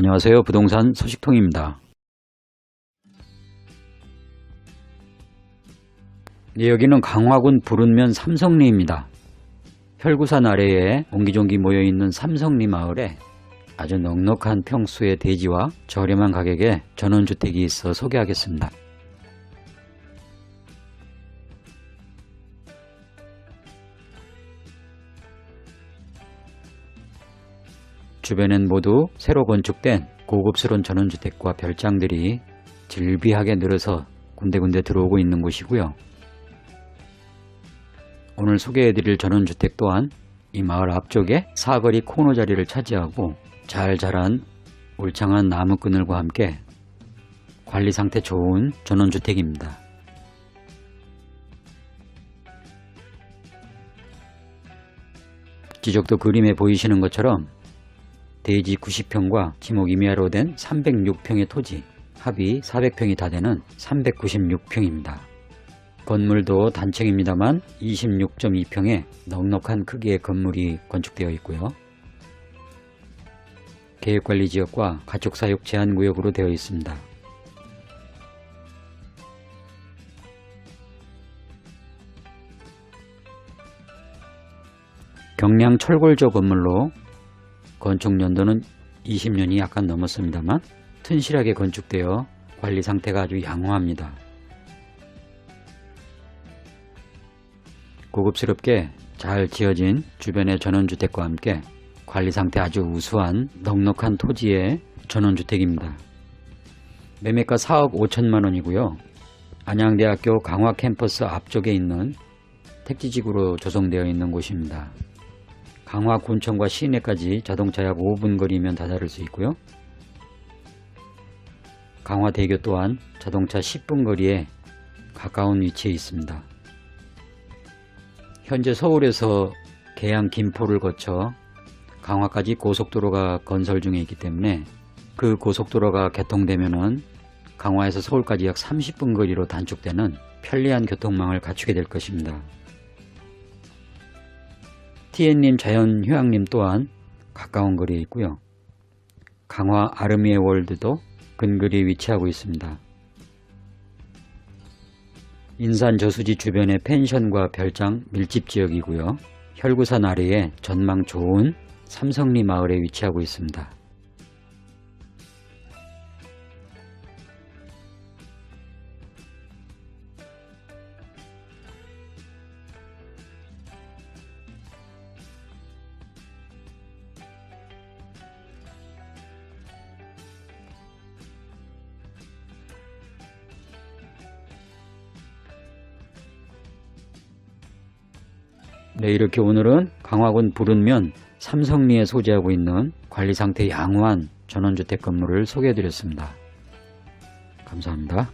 안녕하세요. 부동산 소식통입니다. 네, 여기는 강화군 부른면 삼성리입니다. 혈구산 아래에 옹기종기 모여있는 삼성리 마을에 아주 넉넉한 평수의 대지와 저렴한 가격에 전원주택이 있어 소개하겠습니다. 주변엔 모두 새로 건축된 고급스러운 전원주택과 별장들이 질비하게 늘어서 군데군데 들어오고 있는 곳이고요. 오늘 소개해드릴 전원주택 또한 이 마을 앞쪽에 사거리 코너 자리를 차지하고 잘 자란 울창한 나무 그늘과 함께 관리 상태 좋은 전원주택입니다. 지적도 그림에 보이시는 것처럼 대지 90평과 지목 임야로 된 306평의 토지, 합이 400평이 다 되는 396평입니다. 건물도 단층입니다만 26.2평의 넉넉한 크기의 건물이 건축되어 있고요. 계획관리지역과 가축사육 제한구역으로 되어 있습니다. 경량 철골조 건물로 건축 연도는 20년이 약간 넘었습니다만 튼실하게 건축되어 관리 상태가 아주 양호합니다. 고급스럽게 잘 지어진 주변의 전원주택과 함께 관리 상태 아주 우수한 넉넉한 토지의 전원주택입니다. 매매가 4억 5천만 원이고요. 안양대학교 강화 캠퍼스 앞쪽에 있는 택지지구로 조성되어 있는 곳입니다. 강화 군청과 시내까지 자동차 약 5분 거리면 다다를 수 있고요. 강화대교 또한 자동차 10분 거리에 가까운 위치에 있습니다. 현재 서울에서 계양 김포를 거쳐 강화까지 고속도로가 건설 중에 있기 때문에 그 고속도로가 개통되면은 강화에서 서울까지 약 30분 거리로 단축되는 편리한 교통망을 갖추게 될 것입니다. TN님 자연휴양림 또한 가까운 거리에 있고요. 강화 아르미의 월드도 근거리에 위치하고 있습니다. 인산 저수지 주변의 펜션과 별장 밀집 지역이고요. 혈구산 아래에 전망 좋은 삼성리 마을에 위치하고 있습니다. 네, 이렇게 오늘은 강화군 부른면 삼성리에 소재하고 있는 관리 상태 양호한 전원주택 건물을 소개해 드렸습니다. 감사합니다.